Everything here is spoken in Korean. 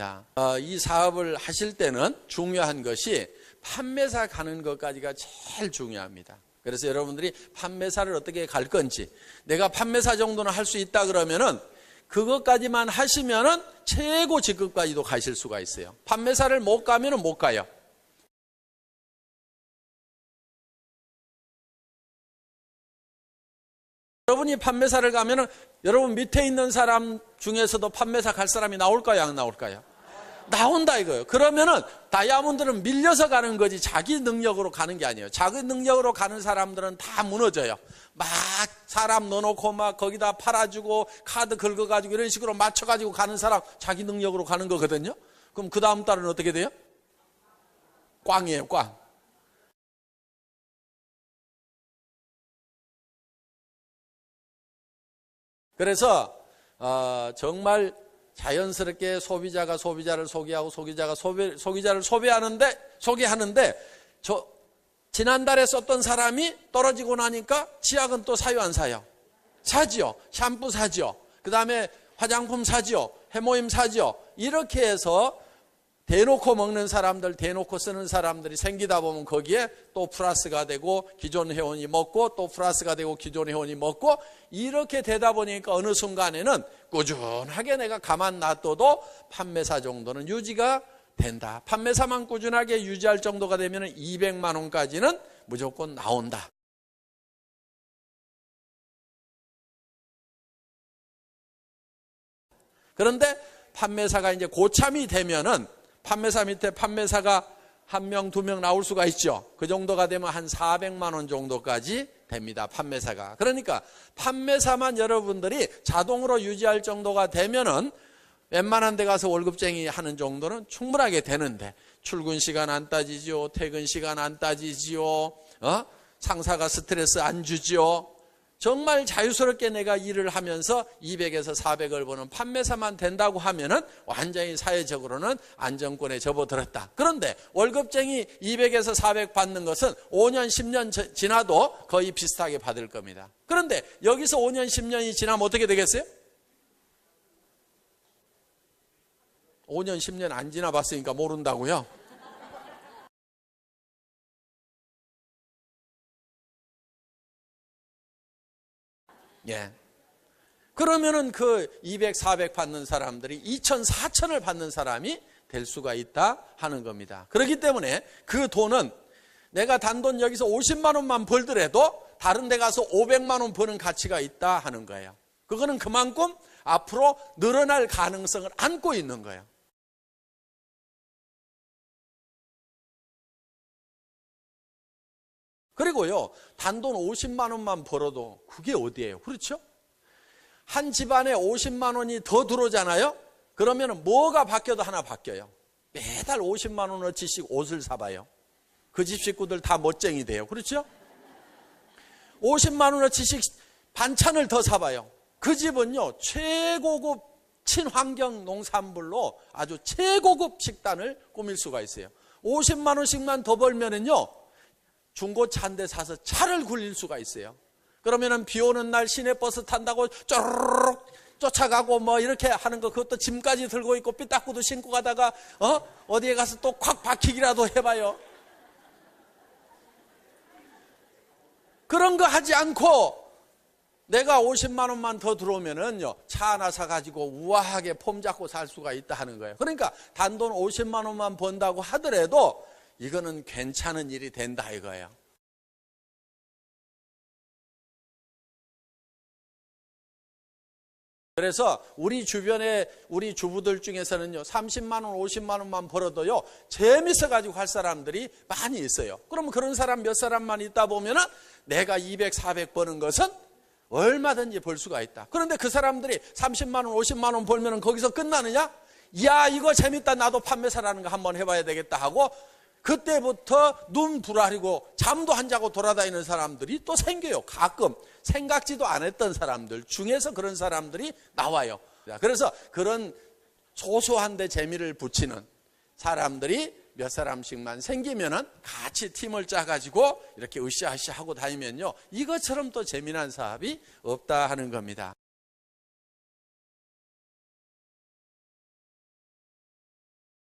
자, 어, 이 사업을 하실 때는 중요한 것이 판매사 가는 것까지가 제일 중요합니다. 그래서 여러분들이 판매사를 어떻게 갈 건지 내가 판매사 정도는 할 수 있다 그러면은 그것까지만 하시면은 최고 직급까지도 가실 수가 있어요. 판매사를 못 가면은 못 가요. 여러분이 판매사를 가면은 여러분 밑에 있는 사람 중에서도 판매사 갈 사람이 나올까요? 안 나올까요? 나온다 이거예요. 그러면은 다이아몬드는 밀려서 가는 거지 자기 능력으로 가는 게 아니에요. 자기 능력으로 가는 사람들은 다 무너져요. 막 사람 넣어놓고 막 거기다 팔아주고 카드 긁어가지고 이런 식으로 맞춰가지고 가는 사람 자기 능력으로 가는 거거든요. 그럼 그 다음 달은 어떻게 돼요? 꽝이에요, 꽝. 그래서 어, 정말 자연스럽게 소비자가 소비자를 소개하고 소비자가 소비, 소비자를 소비하는데 소개하는데 저 지난달에 썼던 사람이 떨어지고 나니까 치약은 또 사요 안 사요? 사지요. 샴푸 사지요. 그 다음에 화장품 사지요. 해모임 사지요. 이렇게 해서 대놓고 먹는 사람들, 대놓고 쓰는 사람들이 생기다 보면 거기에 또 플러스가 되고 기존 회원이 먹고 또 플러스가 되고 기존 회원이 먹고 이렇게 되다 보니까 어느 순간에는 꾸준하게 내가 가만 놔둬도 판매사 정도는 유지가 된다. 판매사만 꾸준하게 유지할 정도가 되면 200만 원까지는 무조건 나온다. 그런데 판매사가 이제 고참이 되면은 판매사 밑에 판매사가 한 명, 두 명 나올 수가 있죠. 그 정도가 되면 한 400만 원 정도까지 됩니다. 판매사가. 그러니까 판매사만 여러분들이 자동으로 유지할 정도가 되면은 웬만한 데 가서 월급쟁이 하는 정도는 충분하게 되는데 출근 시간 안 따지지요. 퇴근 시간 안 따지지요. 어? 상사가 스트레스 안 주지요. 정말 자유스럽게 내가 일을 하면서 200에서 400을 버는 판매사만 된다고 하면은 완전히 사회적으로는 안정권에 접어들었다. 그런데 월급쟁이 200에서 400 받는 것은 5년, 10년 지나도 거의 비슷하게 받을 겁니다. 그런데 여기서 5년, 10년이 지나면 어떻게 되겠어요? 5년, 10년 안 지나봤으니까 모른다고요? 예. 그러면은 그 200, 400 받는 사람들이 2천, 4천을 받는 사람이 될 수가 있다 하는 겁니다. 그렇기 때문에 그 돈은 내가 단돈 여기서 50만 원만 벌더라도 다른 데 가서 500만 원 버는 가치가 있다 하는 거예요. 그거는 그만큼 앞으로 늘어날 가능성을 안고 있는 거예요. 그리고요, 단돈 50만 원만 벌어도 그게 어디예요? 그렇죠? 한 집안에 50만 원이 더 들어오잖아요? 그러면 뭐가 바뀌어도 하나 바뀌어요. 매달 50만 원어치씩 옷을 사봐요. 그 집 식구들 다 멋쟁이 돼요. 그렇죠? 50만 원어치씩 반찬을 더 사봐요. 그 집은요, 최고급 친환경 농산물로 아주 최고급 식단을 꾸밀 수가 있어요. 50만 원씩만 더 벌면은요, 중고차 한 대 사서 차를 굴릴 수가 있어요. 그러면은 비 오는 날 시내버스 탄다고 쪼르륵 쫓아가고 뭐 이렇게 하는 거 그것도 짐까지 들고 있고 삐딱구도 신고 가다가 어 어디에 가서 또 콱 박히기라도 해봐요. 그런 거 하지 않고 내가 50만 원만 더 들어오면은요 차 하나 사 가지고 우아하게 폼 잡고 살 수가 있다 하는 거예요. 그러니까 단돈 50만 원만 번다고 하더라도 이거는 괜찮은 일이 된다 이거예요. 그래서 우리 주변에 우리 주부들 중에서는요 30만 원, 50만 원만 벌어도요 재밌어 가지고 할 사람들이 많이 있어요. 그러면 그런 사람 몇 사람만 있다 보면은 내가 200, 400 버는 것은 얼마든지 벌 수가 있다. 그런데 그 사람들이 30만 원, 50만 원 벌면은 거기서 끝나느냐? 야 이거 재밌다 나도 판매사라는 거 한번 해봐야 되겠다 하고 그때부터 눈 부라리고 잠도 안 자고 돌아다니는 사람들이 또 생겨요. 가끔 생각지도 않았던 사람들 중에서 그런 사람들이 나와요. 그래서 그런 소소한데 재미를 붙이는 사람들이 몇 사람씩만 생기면은 같이 팀을 짜가지고 이렇게 으쌰으쌰 하고 다니면요. 이것처럼 또 재미난 사업이 없다 하는 겁니다.